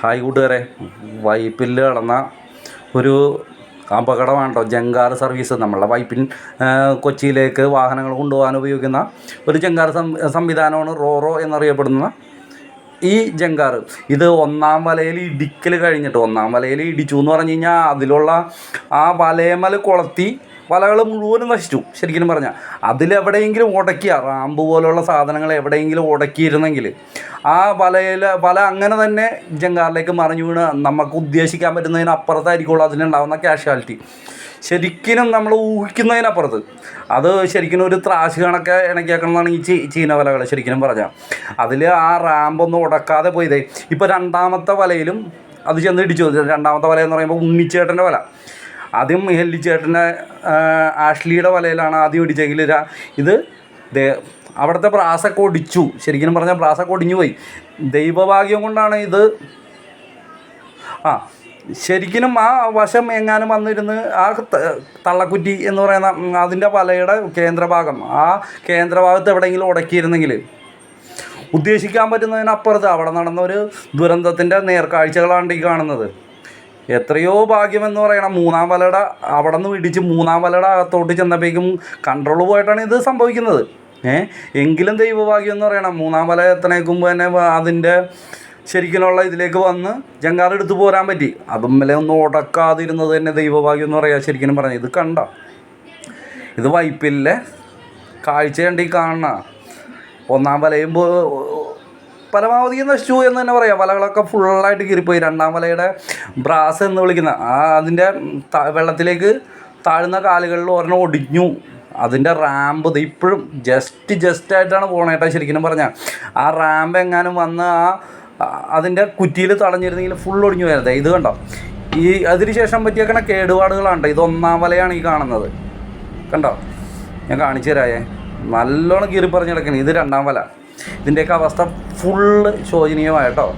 Hi കൂട്ടുകാരെ. വൈപ്പിൽ നടന്ന ഒരു അപകടമാണ് കേട്ടോ ജങ്കാർ സർവീസ് നമ്മളുടെ വൈപ്പിൻ കൊച്ചിയിലേക്ക് വാഹനങ്ങൾ കൊണ്ടുപോകാൻ ഉപയോഗിക്കുന്ന ഒരു ജങ്കാർ സംവിധാനമാണ് റോറോ എന്നറിയപ്പെടുന്ന ഈ ജങ്കാർ ഇത് ഒന്നാം വലയിൽ ഇടിക്കൽ കഴിഞ്ഞിട്ട് ഒന്നാം വലയിൽ ഇടിച്ചു എന്ന് പറഞ്ഞു കഴിഞ്ഞാൽ അതിലുള്ള ആ വലയമൽ കൊളത്തി വലകൾ മുഴുവനും നശിച്ചു ശരിക്കും പറഞ്ഞാൽ. അതിലെവിടെയെങ്കിലും ഉടക്കിയ റാമ്പ് പോലുള്ള സാധനങ്ങൾ എവിടെയെങ്കിലും ഉടക്കിയിരുന്നെങ്കിൽ ആ വലയിൽ വല അങ്ങനെ തന്നെ ജങ്കാറിലേക്ക് മറിഞ്ഞു വീണ് നമുക്ക് ഉദ്ദേശിക്കാൻ പറ്റുന്നതിന് അപ്പുറത്തായിരിക്കുള്ളൂ അതിനുണ്ടാകുന്ന ക്യാഷ്വാലിറ്റി ശരിക്കും നമ്മൾ ഊഹിക്കുന്നതിനപ്പുറത്ത് അത് ശരിക്കും ഒരു ത്രാശ് കണക്കെ ഇണക്കിയാക്കണമെന്നാണ് ഈ ചീന വലകൾ ശരിക്കും പറഞ്ഞാൽ അതിൽ ആ റാമ്പൊന്നും ഉടക്കാതെ പോയതേ ഇപ്പോൾ രണ്ടാമത്തെ വലയിലും അത് ചെന്ന് ഇടിച്ചു. രണ്ടാമത്തെ വല എന്ന് പറയുമ്പോൾ ഉണ്ണിച്ചേട്ടന്റെ വല. ആദ്യം ഹെല്ലിച്ചേട്ടന്റെ ആഷ്ലിയുടെ വലയിലാണ് ആദ്യം ഇടിച്ചെങ്കിൽ ഇതാ അവിടുത്തെ പ്രാസൊക്കെ ഒടിച്ചു. ശരിക്കും പറഞ്ഞാൽ പ്രാസൊക്കെ ഒടിഞ്ഞു പോയി. ദൈവഭാഗ്യം കൊണ്ടാണ് ഇത്. ആ ശരിക്കും ആ വശം എങ്ങാനും വന്നിരുന്ന് ആ തള്ളക്കുറ്റി എന്ന് പറയുന്ന അതിന്റെ വലയുടെ കേന്ദ്രഭാഗം ആ കേന്ദ്രഭാഗത്ത് എവിടെയെങ്കിലും ഉടക്കിയിരുന്നെങ്കിൽ ഉദ്ദേശിക്കാൻ പറ്റുന്നതിനപ്പുറത്ത് അവിടെ നടന്ന ഒരു ദുരന്തത്തിന്റെ നേർക്കാഴ്ചകളാണ് ഈ കാണുന്നത്. എത്രയോ ഭാഗ്യമെന്ന് പറയണം. മൂന്നാം വലയുടെ അവിടെ നിന്ന് ഇടിച്ച് മൂന്നാം വലയുടെ അകത്തോട്ട് ചെന്നപ്പോഴേക്കും കൺട്രോൾ പോയിട്ടാണ് ഇത് സംഭവിക്കുന്നത്. എങ്കിലും ദൈവഭാഗ്യം എന്ന് പറയണം. മൂന്നാം വല തന്നെ അതിന്റെ ശരിക്കുള്ള ഇതിലേക്ക് വന്ന് ജങ്കാർ എടുത്തു പോരാൻ പറ്റി. അതും മേലെ ഒന്നും ഉടക്കാതിരുന്നത് തന്നെ ദൈവഭാഗ്യം എന്ന് പറയാം ശരിക്കും പറഞ്ഞു. ഇത് കണ്ട? ഇത് വൈപ്പിലെ കാഴ്ച കണ്ടി കാണണ ഒന്നാം വലയും പരമാവധി നശിച്ചു എന്ന് തന്നെ പറയാം. വലകളൊക്കെ ഫുള്ളായിട്ട് കീറിപ്പോയി. രണ്ടാം വലയുടെ ബ്രാസ് എന്ന് വിളിക്കുന്ന ആ അതിന്റെ വെള്ളത്തിലേക്ക് താഴ്ന്ന കാലുകളിൽ ഒരെണ്ണം ഒടിഞ്ഞു. അതിന്റെ റാമ്പ് ഇത് ഇപ്പോഴും ജസ്റ്റ് ജസ്റ്റ് ആയിട്ടാണ് പോണേട്ടാ ശരിക്കും പറഞ്ഞാൽ ആ റാമ്പ് എങ്ങാനും വന്ന് ആ അതിന്റെ കുറ്റിയിൽ തടഞ്ഞിരുന്നെങ്കിൽ ഫുൾ ഒടിഞ്ഞു വരുന്നത് ഇത് കണ്ടോ? ഈ അതിന് ശേഷം പറ്റിയേക്കണ കേടുപാടുകളാണ് ഇത് ഒന്നാം വലയാണ് ഈ കാണുന്നത്. കണ്ടോ? ഞാൻ കാണിച്ചു തരായേ നല്ലോണം കീറി പറഞ്ഞ് കിടക്കണേ. ഇത് രണ്ടാം വല. ഇതിന്റെയൊക്കെ അവസ്ഥ ഫുള്ള് ശോചനീയമായിട്ടോ